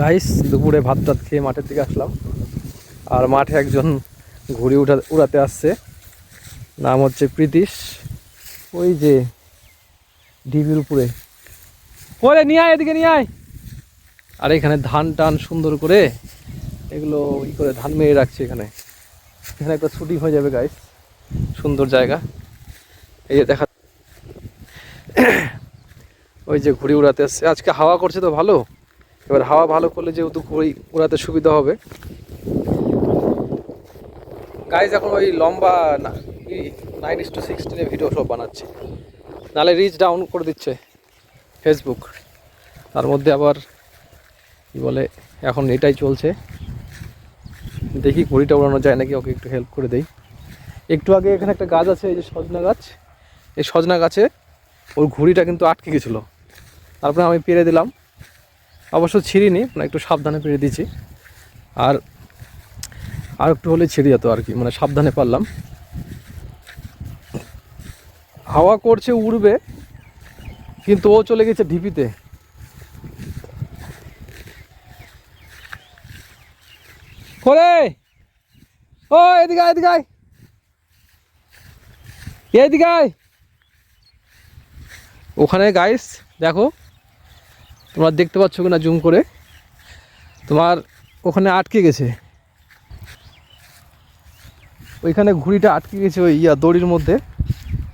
Guys দুপুরে ভাত টাত খেয়ে মাঠের দিকে আসলাম। আর মাঠে একজন ঘুড়ি উঠা, উড়াতে আসছে। নাম হচ্ছে প্রীতিশ। ওই যে ঢিবির উপরে। ওরে, নিয়ে আয় এদিকে, নিয়ে আয়। আর এখানে ধান টান সুন্দর করে এগুলো ই করে ধান মেরে রাখছে এখানে। এখানে একটা শুটিং হয়ে যাবে গাইস সুন্দর জায়গা। এই যে দেখা ওই যে ঘুড়ি উড়াতে আসছে। আজকে হাওয়া করছে তো ভালো। এবার হাওয়া ভালো করলে যেহেতু ঘুড়ি উড়াতে সুবিধা হবে। গাইজ এখন ওই লম্বা নাইন ইস টু সিক্সটিনে ভিডিও সব বানাচ্ছে। নাহলে রিচ ডাউন করে দিচ্ছে ফেসবুক তার মধ্যে আবার কি বলে, এখন এটাই চলছে। দেখি ঘড়িটা উড়ানো যায় নাকি, ওকে একটু হেল্প করে দেই। একটু আগে এখানে একটা গাছ আছে, এই যে সজনা গাছ। এই সজনা গাছে ওর ঘুড়িটা কিন্তু আটকে গেছিল। তারপরে আমি পেরে দিলাম। অবশ্য ছিঁড়িনি মানে একটু সাবধানে পেরে দিয়েছি আর আর একটু হলে ছিঁড়ে যেত আর কি মানে সাবধানে পারলাম হাওয়া করছে, উড়বে, কিন্তু ও চলে গেছে ঢিপিতে করে ও, এদিকে এদিকে আয়। এদিকে আয়। ওখানে গাইস দেখো তোমরা দেখতে পাচ্ছ কিনা জুম করে? তোমার ওখানে আটকে গেছে। ওইখানে ঘুড়িটা আটকে গেছে ওই ইয়া দড়ির মধ্যে।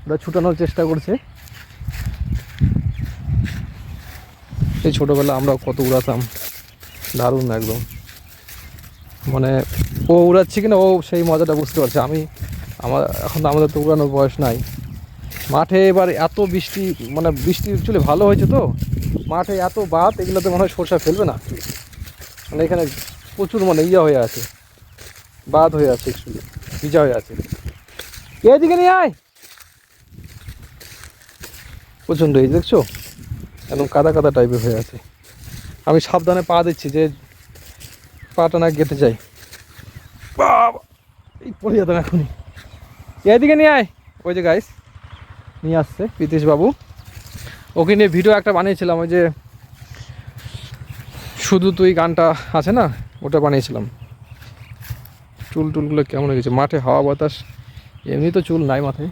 ওটা ছুটানোর চেষ্টা করছে। এই ছোটোবেলা আমরা কত উড়াতাম। দারুণ একদম। মানে ও উড়াচ্ছে কিনা ও সেই মজাটা বুঝতে পারছে। আমি, আমার, এখন তো আমাদের তো উড়ানোর বয়স নাই। মাঠে এবার এত বৃষ্টি মানে বৃষ্টি অ্যাকচুয়ালি ভালো হয়েছে তো। মাঠে এত বাত এগুলোতে মনে হয় সরষা ফেলবে না। মানে এখানে প্রচুর মানে ইয়া হয়ে আছে। বাদ হয়ে আছে অ্যাকচুয়ালি ভিজা হয়ে আছে। এদিকে নিয়ে আয়? প্রচণ্ড এই দেখছ? একদম কাদা কাদা টাইপের হয়ে আছে। আমি সাবধানে পা দিচ্ছি যে পাটা না গেতে যাই বাবা, এই পড়ে যেতাম এখনই। এদিকে নিয়ে আয়? ওই যে গাইস নিয়ে আসছে বাবু ওকে নিয়ে ভিডিও একটা বানিয়েছিলাম, ওই যে শুধু তুই গানটা আছে না, ওটা বানিয়েছিলাম। চুল টুলগুলো কেমন হয়ে গেছে মাঠে হাওয়া বাতাস, এমনি তো চুল নাই মাথায়।